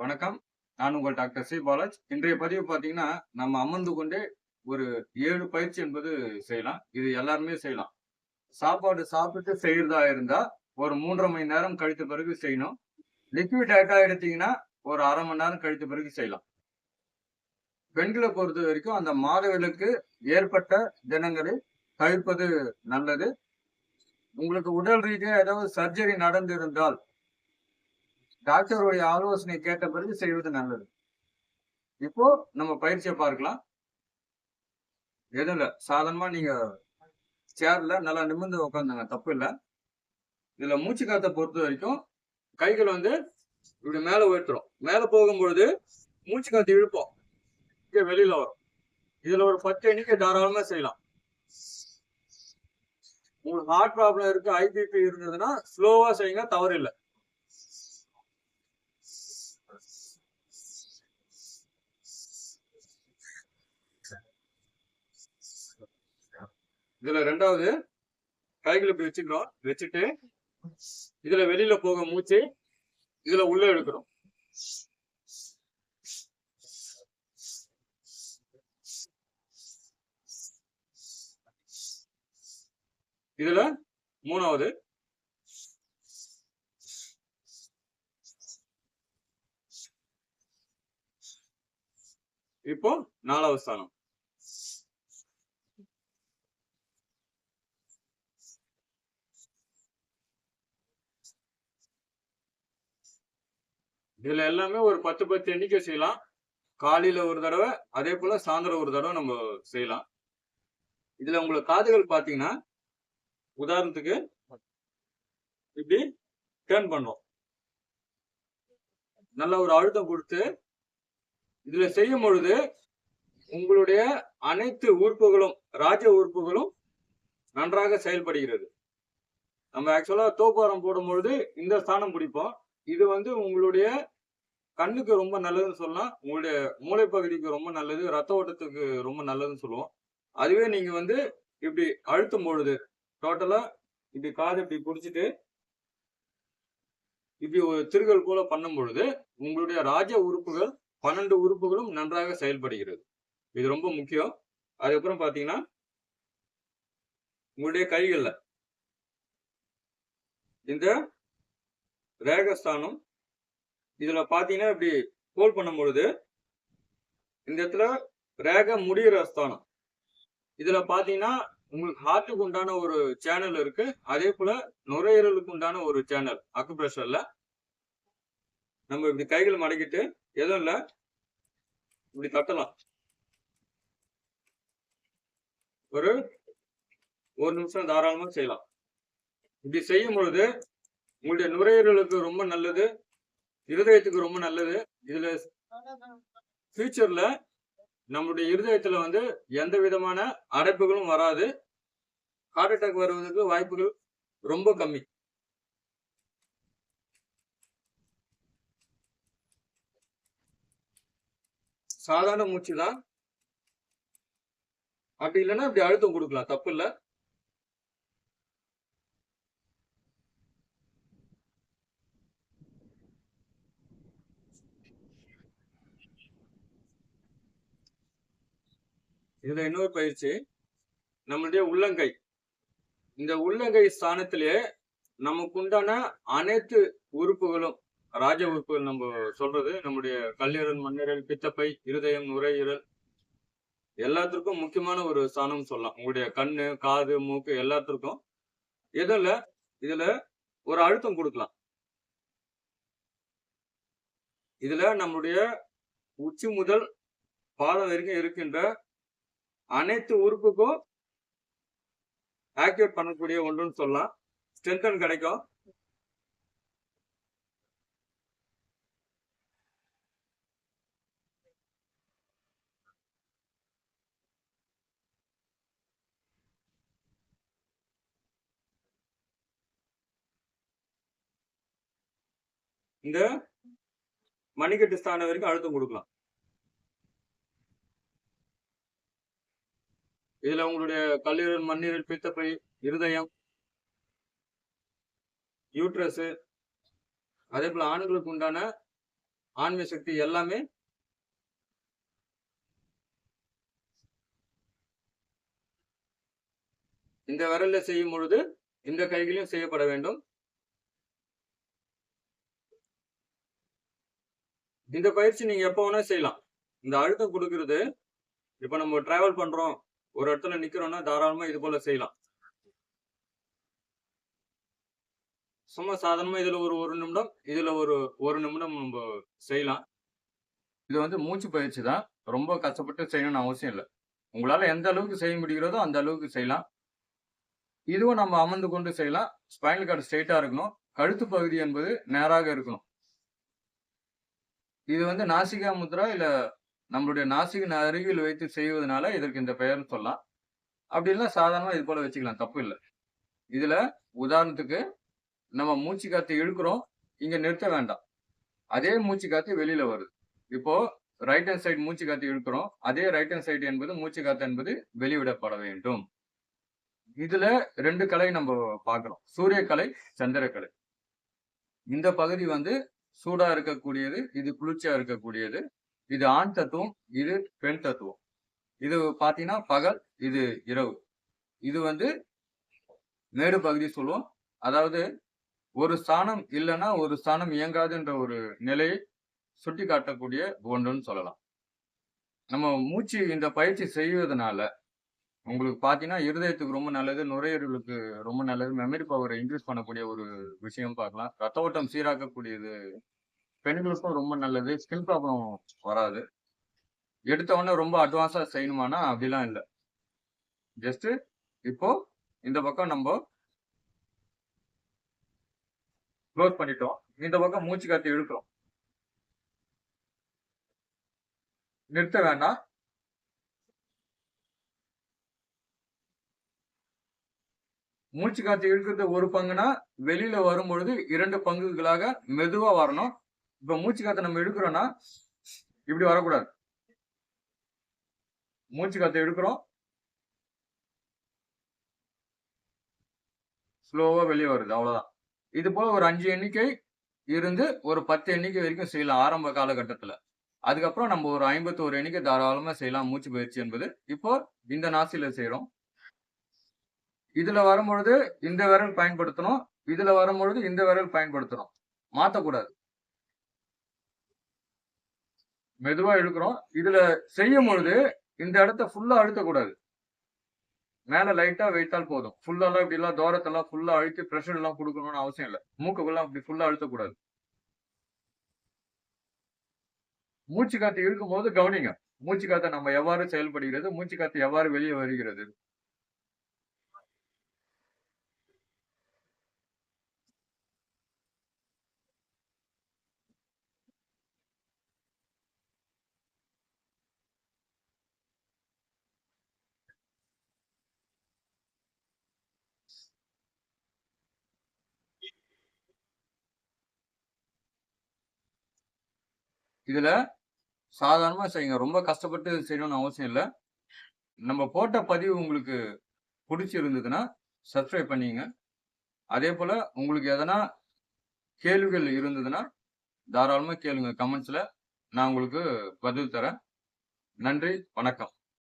வணக்கம். நான் உங்கள் டாக்டர் சி. பாலாஜ். இன்றைய பதிவு பார்த்தீங்கன்னா நம்ம அமர்ந்து கொண்டே ஒரு ஏழு பயிற்சி என்பது செய்யலாம். இது எல்லாருமே செய்யலாம். சாப்பாடு சாப்பிட்டு செய்யறதா இருந்தா ஒரு மூன்றரை மணி நேரம் கழித்த பிறகு செய்யணும். லிக்விட் டயட்டா எடுத்தீங்கன்னா ஒரு அரை மணி நேரம் கழித்த பிறகு செய்யலாம். பெண்களை பொறுத்த வரைக்கும் அந்த மாதவிலக்கு ஏற்பட்ட தினங்களை தவிர்ப்பது நல்லது. உங்களுக்கு உடல் ரீதியாக ஏதாவது சர்ஜரி நடந்திருந்தால் டாக்டருடைய ஆலோசனை கேட்ட பிறகு செய்வது நல்லது. இப்போ நம்ம பயிற்சியை பார்க்கலாம். எதுவும் இல்லை சாதாரணமா நீங்க சேர்ல நல்லா நிமிர்ந்து உட்காந்துங்க தப்பு இல்லை. இதுல மூச்சு காத்தை பொறுத்த வரைக்கும் கைகள் வந்து இப்படி மேல உயர்த்துறோம் மேல போகும்பொழுது மூச்சு காத்து இழுப்போம். இங்கே வெளியில வரும். இதுல ஒரு பத்து எண்ணிக்கை தாராளமா செய்யலாம். உங்களுக்கு ஹார்ட் ப்ராப்ளம் இருக்கு ஐபிபி இருந்ததுன்னா ஸ்லோவா செய்யுங்க தவறு இல்லை இதுல ரெண்டாவது கைகள் இப்படி வச்சுக்கிறோம். வச்சுட்டு இதுல வெளியில போக மூச்சு இதுல உள்ள எடுக்கிறோம் இதுல மூணாவது இப்போ நாலாவது ஸ்தானம். இதுல எல்லாமே ஒரு பத்து பத்து எண்ணிக்கை செய்யலாம். காலையில ஒரு தடவை அதே போல சாயந்தரம் ஒரு தடவை நம்ம செய்யலாம். இதுல உங்களுக்கு காதுகள் பாத்தீங்கன்னா உதாரணத்துக்கு இப்படி டேர்ன் பண்றோம் நல்ல ஒரு அழுத்தம் கொடுத்து இதுல செய்யும் பொழுது உங்களுடைய அனைத்து உறுப்புகளும் ராஜ உறுப்புகளும் நன்றாக செயல்படுகிறது. நம்ம ஆக்சுவலா தோப்பாரம் போடும்பொழுது இந்த ஸ்தானம் பிடிப்போம். இது வந்து உங்களுடைய கண்ணுக்கு ரொம்ப நல்லதுன்னு சொல்லலாம் உங்களுடைய மூளை பகுதிக்கு ரொம்ப நல்லது ரத்த ஓட்டத்துக்கு ரொம்ப நல்லதுன்னு சொல்லுவோம். அதுவே நீங்க வந்து இப்படி அழுத்தும் பொழுது டோட்டலா இப்படி காது இப்படி பிடிச்சிட்டு இப்படி ஒரு திருகல் போல பண்ணும் பொழுது உங்களுடைய ராஜ உறுப்புகள் பன்னெண்டு உறுப்புகளும் நன்றாக செயல்படுகிறது. இது ரொம்ப முக்கியம். அதுக்கப்புறம் பாத்தீங்கன்னா உங்களுடைய கைகள்ல. இந்த ரேகஸ்தானம். இதுல பாத்தீங்கன்னா இப்படி கோல் பண்ணும் பொழுது இந்த இடத்துல ரேக முடிகிற ஸ்தானம். இதுல பாத்தீங்கன்னா உங்களுக்கு ஹார்ட்டுக்கு உண்டான ஒரு சேனல் இருக்கு. அதே போல நுரையீரலுக்கு உண்டான ஒரு சேனல் அக்குப்ரெஷர்ல நம்ம இப்படி கைகள் மடக்கிட்டு எதுவும் இல்ல. இப்படி தட்டலாம். ஒரு ஒரு நிமிஷம் தாராளமா செய்யலாம். இப்படி செய்யும் பொழுது உங்களுடைய நுரையீரலுக்கு ரொம்ப நல்லது. இருதயத்துக்கு ரொம்ப நல்லது. இதுல ஃபியூச்சர்ல நம்மளுடைய இருதயத்துல வந்து எந்த விதமான அடைப்புகளும் வராது. ஹார்ட் அட்டாக் வருவதற்கு வாய்ப்புகள் ரொம்ப கம்மி. சாதாரண மூச்சு தான் அப்படி இல்லைன்னா இப்படி அழுத்தம் கொடுக்கலாம். தப்பு இல்லை. இதுல இன்னொரு பயிற்சி நம்மளுடைய உள்ளங்கை. இந்த உள்ளங்கை ஸ்தானத்திலே நமக்கு உண்டான அனைத்து உறுப்புகளும் ராஜ உறுப்புகள் நம்ம சொல்றது நம்முடைய கல்லீரல் மண்ணீரல் பித்தப்பை இருதயம் நுரையீரல் எல்லாத்திற்கும் முக்கியமான ஒரு ஸ்தானம் சொல்லலாம். உங்களுடைய கண்ணு காது மூக்கு எல்லாத்திற்கும். எதுல இதுல ஒரு அழுத்தம் கொடுக்கலாம். இதுல நம்முடைய உச்சி முதல் பாதம் வரைக்கும் இருக்கின்ற அனைத்து உறுப்புக்கும் ஆக்டிவேட் பண்ணக்கூடிய ஒன்றுன்னு சொல்லலாம். ஸ்ட்ரென்தன் கிடைக்கும். இந்த மணிக்கட்டு ஸ்தானம் வரைக்கும் அழுத்தம் கொடுக்கலாம். இதுல உங்களுடைய கல்லீரல் மண்ணீரல் பித்தப்பை இருதயம் யூட்ரஸ் அதே போல ஆண்களுக்கு உண்டான ஆன்மீக சக்தி எல்லாமே இந்த விரல்ல செய்யும் பொழுது இந்த கைகளிலும் செய்யப்பட வேண்டும். இந்த பயிற்சி நீங்க எப்போ வேணா செய்யலாம். இந்த அழுத்தம் கொடுக்கறது இப்ப நம்ம டிராவல் பண்றோம் ஒரு இடத்துல நிக்கிறோம்னா தாராளமா இது போல செய்யலாம். சும்மா சாதாரணமா இதுல ஒரு ஒரு நிமிடம் இதுல ஒரு ஒரு நிமிடம் நம்ம செய்யலாம். இது வந்து மூச்சு பயிற்சி தான். ரொம்ப கஷ்டப்பட்டு செய்யணும்னு அவசியம் இல்லை. உங்களால எந்த அளவுக்கு செய்ய முடிகிறதோ அந்த அளவுக்கு செய்யலாம். இதுவும் நம்ம அமர்ந்து கொண்டு செய்யலாம். ஸ்பைனல் கார்டு ஸ்ட்ரெயிட்டா இருக்கணும். கழுத்து பகுதி என்பது நேராக இருக்கணும். இது வந்து நாசிகா முத்ரா இல்ல நம்மளுடைய நாசிகின் அருகில் வைத்து செய்வதனால இதற்கு இந்த பெயர்னு சொல்லலாம். அப்படி இல்லைன்னா சாதாரணமா இது போல வச்சுக்கலாம் தப்பு இல்லை. இதுல உதாரணத்துக்கு நம்ம மூச்சு காத்து இழுக்கிறோம் இங்க நிறுத்த வேண்டாம். அதே மூச்சு காத்து வெளியில வருது. இப்போ ரைட் ஹேண்ட் சைடு மூச்சு காத்து இழுக்கிறோம் அதே ரைட் ஹேண்ட் சைடு என்பது மூச்சு காத்து என்பது வெளிவிடப்பட வேண்டும். இதுல ரெண்டு கலை நம்ம பார்க்கிறோம். சூரியக்கலை சந்திரக்கலை. இந்த பகுதி வந்து சூடா இருக்கக்கூடியது இது குளிர்ச்சியா இருக்கக்கூடியது. இது ஆண் தத்துவம் இது பெண் தத்துவம். இது பார்த்தீங்கன்னா பகல் இது இரவு. இது வந்து மேடு பகுதி சொல்லுவோம். அதாவது ஒரு ஸ்தானம் இல்லைன்னா ஒரு ஸ்தானம் இயங்காதுன்ற ஒரு நிலையை சுட்டி காட்டக்கூடிய ஒன்றுன்னு சொல்லலாம். நம்ம மூச்சு இந்த பயிற்சி செய்வதனால உங்களுக்கு பார்த்தீங்கன்னா இருதயத்துக்கு ரொம்ப நல்லது நுரையீரலுக்கு ரொம்ப நல்லது மெமரி பவரை இன்க்ரீஸ் பண்ணக்கூடிய ஒரு விஷயம் பார்க்கலாம். ரத்த ஓட்டம் சீராக்கக்கூடியது பெண்களுக்கும் ரொம்ப நல்லது. ஸ்கின் ப்ராப்ளம் வராது. எடுத்த உடனே ரொம்ப அட்வான்ஸா செய்யணுமானா அப்படிலாம் இல்லை. ஜஸ்ட் இப்போ இந்த பக்கம் நம்ம க்ளோஸ் பண்ணிட்டோம். இந்த பக்கம் மூச்சு காத்து இழுக்கிறோம். நிறுத்த வேண்டாம். மூச்சு காத்து இழுக்கிறது ஒரு பங்குனா வெளியில வரும்பொழுது இரண்டு பங்குகளாக மெதுவா வரணும். இப்ப மூச்சு காத்து நம்ம எடுக்கிறோம்னா இப்படி வரக்கூடாது. மூச்சு காத்து எடுக்கிறோம் ஸ்லோவா வெளியே வருது அவ்வளவுதான். இது போல ஒரு அஞ்சு எண்ணிக்கை இருந்து ஒரு பத்து எண்ணிக்கை வரைக்கும் செய்யலாம் ஆரம்ப காலகட்டத்துல. அதுக்கப்புறம் நம்ம ஒரு ஐம்பத்தி ஒரு எண்ணிக்கை தாராளமா செய்யலாம் மூச்சு பயிற்சி என்பது. இப்போ இந்த நாசில செய்யறோம் இதுல வரும்பொழுது இந்த விரல் பயன்படுத்தணும் இதுல வரும்பொழுது இந்த விரல் பயன்படுத்தணும். மாத்தக்கூடாது. மெதுவா இழுக்கிறோம். இதுல செய்யும் பொழுது இந்த இடத்த ஃபுல்லா அழுத்தக்கூடாது. மேல லைட்டா வைத்தால் போதும். ஃபுல்லாலாம் இப்படி எல்லாம் தூரத்தெல்லாம் ஃபுல்லா அழுத்தி ப்ரெஷர் எல்லாம் கொடுக்கணும்னு அவசியம் இல்லை. மூக்குக்குள்ள அப்படி ஃபுல்லா அழுத்தக்கூடாது. மூச்சு காத்து இழுக்கும் போது கவனிங்க. மூச்சு காத்தை நம்ம எவ்வாறு செயல்படுகிறது? மூச்சு காத்து எவ்வாறு வெளியே வருகிறது? இதில் சாதாரணமாக செய்யுங்க ரொம்ப கஷ்டப்பட்டு செய்யணும்னு அவசியம் இல்லை. நம்ம போட்ட பதிவு உங்களுக்கு பிடிச்சிருந்ததுன்னா சப்ஸ்கிரைப் பண்ணிங்க. அதே போல் உங்களுக்கு எதனா கேள்விகள் இருந்ததுன்னா தாராளமாக கேளுங்க கமெண்ட்ஸில் நான் உங்களுக்கு பதில் தரேன். நன்றி வணக்கம்.